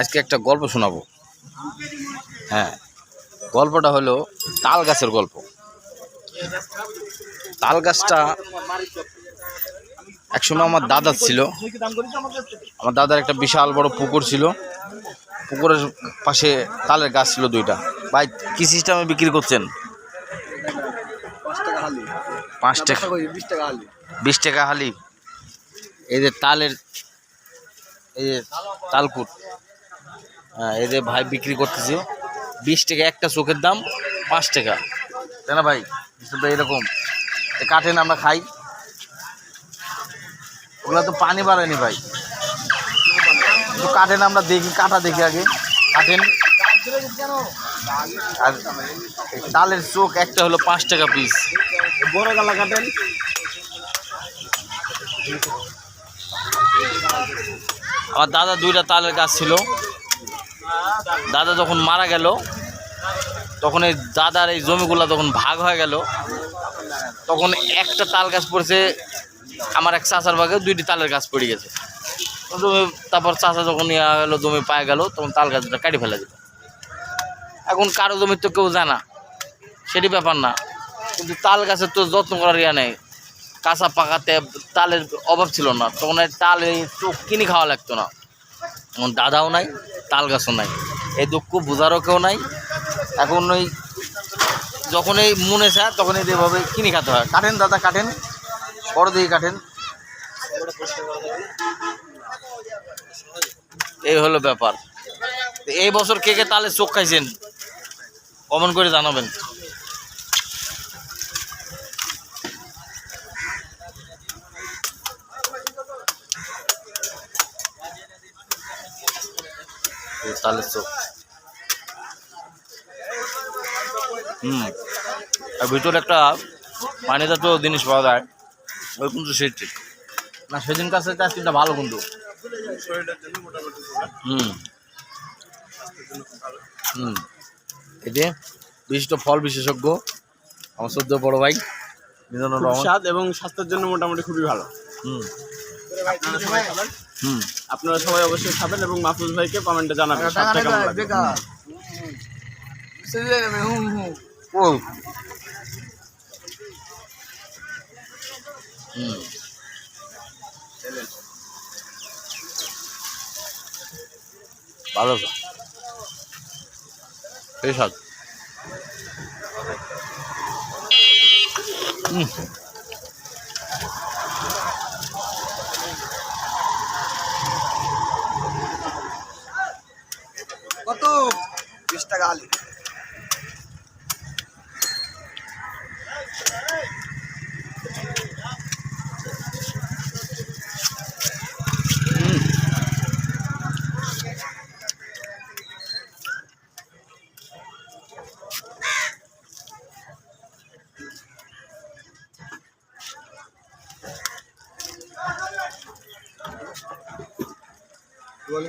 আজকে একটা গল্প শোনাবো। হ্যাঁ গল্পটা হলো তাল গাছের গল্প। তাল গাছটা একসময় আমার দাদার ছিল। আমার দাদার একটা বিশাল বড় পুকুর ছিল। পুকুরের পাশে তালের গাছ ছিল দুইটা। ভাই, কি সিস্টেমে বিক্রি করছেন? পাঁচ টাকা। বিশ টাকা হালি। এই যে তালের, এই যে তালকুট। এই যে ভাই বিক্রি করতেছে, বিশ টাকা একটা চোখের দাম পাঁচ টাকা। তাই না ভাই? এরকম। কাটেন আমরা খাই। ওগুলো তো পানি বাড়ায়নি ভাই। একটু কাটেন আমরা দেখি, কাটা দেখি আগে। কাটেন আর তালের চোখ একটা হলো পাঁচ টাকা পিস বড় গালা কাটেন আমার দাদা দুইটা তালের গাছ ছিল দাদা যখন মারা গেল, তখন এই দাদার এই জমিগুলো তখন ভাগ হয়ে গেল, তখন একটা তাল গাছ পড়েছে, আমার এক চাচার ভাগে দুইটি তালের গাছ পড়ে গেছে। জমি, তারপর চাচা যখন ইয়া গেল জমি পায়ে গেল, তখন তাল গাছটা কাটি ফেলে দিল। এখন কারও জমির তো কেউ জানা সেটি ব্যাপার না। কিন্তু তাল গাছের তো যত্ন করার ইয়া নেই। কাঁচা পাকাতে তালের অভাব ছিল না, তখন তাল চোখ কিনে খাওয়া লাগতো না। এখন দাদাও নাই তাল গাছও নাই। এই দুঃখ বোঝারও কেউ নাই। এখন ওই যখন এই মনে চায় তখন এই এভাবে কিনে খাতে হয়। কাটেন দাদা, কাটেন। বড় দিয়ে কাটেন। এই হলো ব্যাপার। এই বছর কে কে তালে চোখ খাইছেন? কমন করে জানাবেন। তালের চোখ হুম। আর ভিতরে একটা পানি জাতীয় জিনিস পাওয়া যায় ওই কিন্তু সেটি না সেদিন কাছে আইসক্রিমটা ভালো কিন্তু। হুম। হুম। এই যে বিশিষ্ট ফল বিশেষজ্ঞ আমার সদ্য বড় ভাই স্বাদ এবং স্বাস্থ্যের জন্য মোটামুটি খুবই ভালো। হুম। হুম। আপনারা সবাই অবশ্যই খাবেন এবং মাহফুজ ভাইকে কমেন্টে জানাবেন স্বাদটা কেমন লাগে হুম ভালো স্বাদ। হুম। কত বিশ টাকা হালি বলি